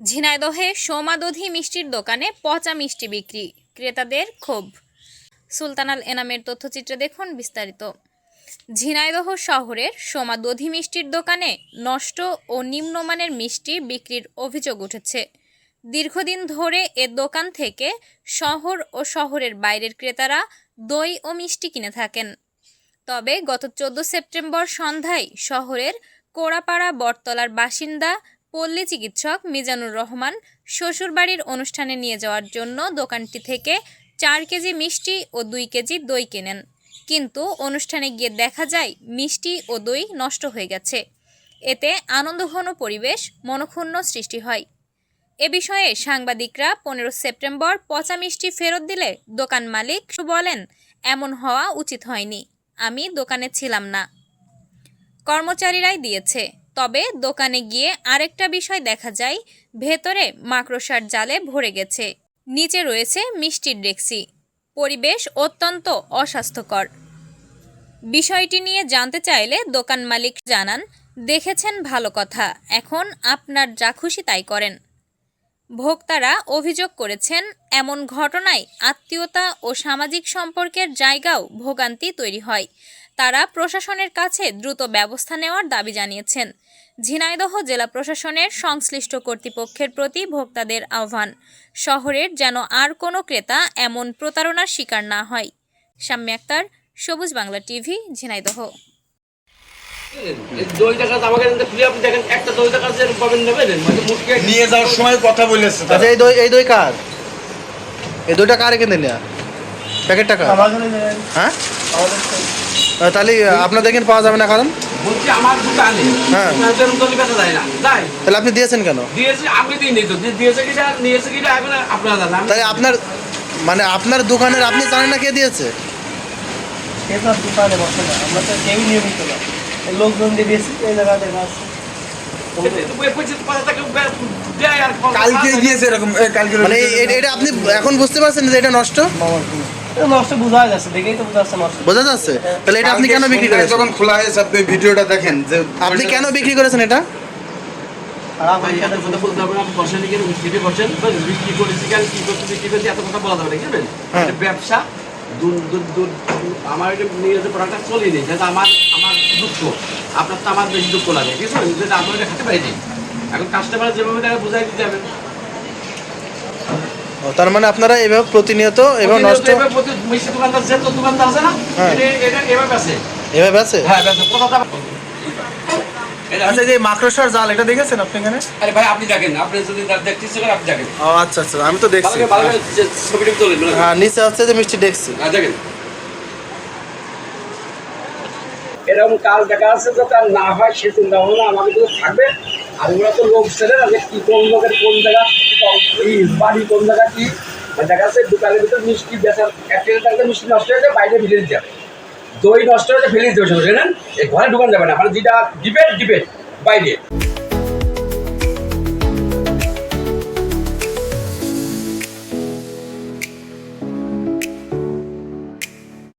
ঝিনাইদহে সোমাদধি মিষ্টির দোকানে পচা মিষ্টি বিক্রি, ক্রেতাদের ক্ষোভ। সুলতানাল এনামের তথ্যচিত্রে দেখুন বিস্তারিত। ঝিনাইদহ শহরের সোমা দধি মিষ্টির দোকানে নষ্ট ও নিম্নমানের মিষ্টি বিক্রির অভিযোগ উঠেছে। দীর্ঘদিন ধরে এ দোকান থেকে শহর ও শহরের বাইরের ক্রেতারা দই ও মিষ্টি কিনে থাকেন। তবে গত চোদ্দ সেপ্টেম্বর সন্ধ্যায় শহরের কোড়াপাড়া বটতলার বাসিন্দা পল্লী চিকিৎসক মিজানুর রহমান শ্বশুরবাড়ির অনুষ্ঠানে নিয়ে যাওয়ার জন্য দোকানটি থেকে চার কেজি মিষ্টি ও দুই কেজি দই কেনেন। কিন্তু অনুষ্ঠানে গিয়ে দেখা যায় মিষ্টি ও দই নষ্ট হয়ে গেছে। এতে আনন্দঘন পরিবেশ মনক্ষুণ্ণ সৃষ্টি হয়। এ বিষয়ে সাংবাদিকরা পনেরো সেপ্টেম্বর পচা মিষ্টি ফেরত দিলে দোকান মালিক বলেন, এমন হওয়া উচিত হয়নি। আমি দোকানে ছিলাম না। কর্মচারীরাই দিয়েছে। তবে দোকানে গিয়ে আরেকটা বিষয় দেখা যায়, ভেতরে মাকড়সার জালে ভরে গেছে। নিচে রয়েছে মিষ্টির ডেক্সি। পরিবেশ অত্যন্ত অস্বাস্থ্যকর। বিষয়টি নিয়ে জানতে চাইলে দোকান মালিক জানান, দেখেছেন ভালো কথা, এখন আপনার যা খুশি তাই করেন। ভোক্তারা অভিযোগ করেছেন, এমন ঘটনায় আত্মীয়তা ও সামাজিক সম্পর্কের জায়গাও ভোগান্তি তৈরি হয়। তারা প্রশাসনের কাছে দ্রুত ব্যবস্থা নেওয়ার দাবি জানিয়েছেন। ঝিনাইদহ জেলা প্রশাসনের সংশ্লিষ্ট কর্তৃপক্ষের প্রতি ভোক্তাদের আহ্বান শহরের যেন আর কোনো ক্রেতা এমন প্রতারণার শিকার না হয়। শাম্মী আক্তার সবুজ বাংলা টিভি ঝিনাইদহ। মানে নিয়ে যাওয়ার সময় কথা বলেছে আচ্ছা এই দই এই দই কার? এই দইটা কার কিনে নেয়া? প্যাকেট টাকা হ্যাঁ? তাহলে আপনার দেখেন পাওয়া যাবে না কারণ? বলছি আমার দোকানে। হ্যাঁ। বেচা যায় না। যাই। তাহলে আপনি দিয়েছেন কেন? দিয়েছি আমি দিইনি তো। দিয়ে- দিয়েছে কিনা নিয়েছে কিনা এখন আপনারা জানেন। আমি- তাই আপনার মানে আপনার দোকানের আপনি জানেন না কে দিয়েছে? এসব দোকানে বসে না? আমরা তো কেউই নিয়মিত না। লোকজন দিয়ে বেশি এই জায়গা দেখা আছে এতে তো ওই পঁচিশ পাঁচ টাকা বে- দেয় আর কালকে গিয়েছে এরকম কালকে মানে এটা আপনি এখন বুঝতে পারছেন যে এটা নষ্ট? নষ্ট বোঝা যাচ্ছে দেখেই তো বোঝা যাচ্ছে নষ্ট। বোঝা যাচ্ছে? তাহলে এটা আপনি কেন বিক্রি করেছেন? যখন খোলা হয়েছে আপনি ভিডিওটা দেখেন যে আপনি কেন বিক্রি করেছেন এটা? খারাপ ভাই, হয়ে। হবে ব্যবসা। আমার যে প্রোডাক্টটা যেটা আমার আমার দুঃখ। আপনার তো আমার বেশি দুঃখ লাগে ঠিক আছে যেটা আমরা পারিনি। এখন কাস্টমার যেভাবে বুঝাই দিতে যাবেন ও, তার মানে আপনারা এভাবে প্রতিনিয়ত এভাবে নষ্ট এভাবে মিষ্টি দোকানদার যে দোকানদার আছে না হ্যাঁ। এটা এভাবে আছে। এভাবে আছে? হ্যাঁ আচ্ছা যে মাকড়সার জাল এটা দেখেছেন আপনি এখানে? আরে ভাই আপনি দেখেন। আপনি যদি দেখতে ইচ্ছে করেন আপনি দেখেন। ও আচ্ছা আচ্ছা আমি তো দেখছি। ছবিটা তোলেন হ্যাঁ নিচে হচ্ছে যে মিষ্টি দেখছি। হ্যাঁ, দেখেন। এরকম কাজ দেখা যাচ্ছে যে তার না হয় সে চিন্তা ভাবনা কিন্তু থাকবে। আর ওরা তো লোক ছেলে না যে কি কোন লোকের কোন জায়গা, এই বাড়ি কোন জায়গা কি? দেখা যাচ্ছে দোকানের ভিতরে মিষ্টি বেচার একটা মিষ্টি নষ্ট হয়ে যায় বাইরে ফেলে দিতে হবে। দই নষ্ট হয়ে যায় ফেলে দিতে হবে এই ঘরে ঢুকানো যাবে না মানে যেটা ডিবেট ডিবেট বাইরে।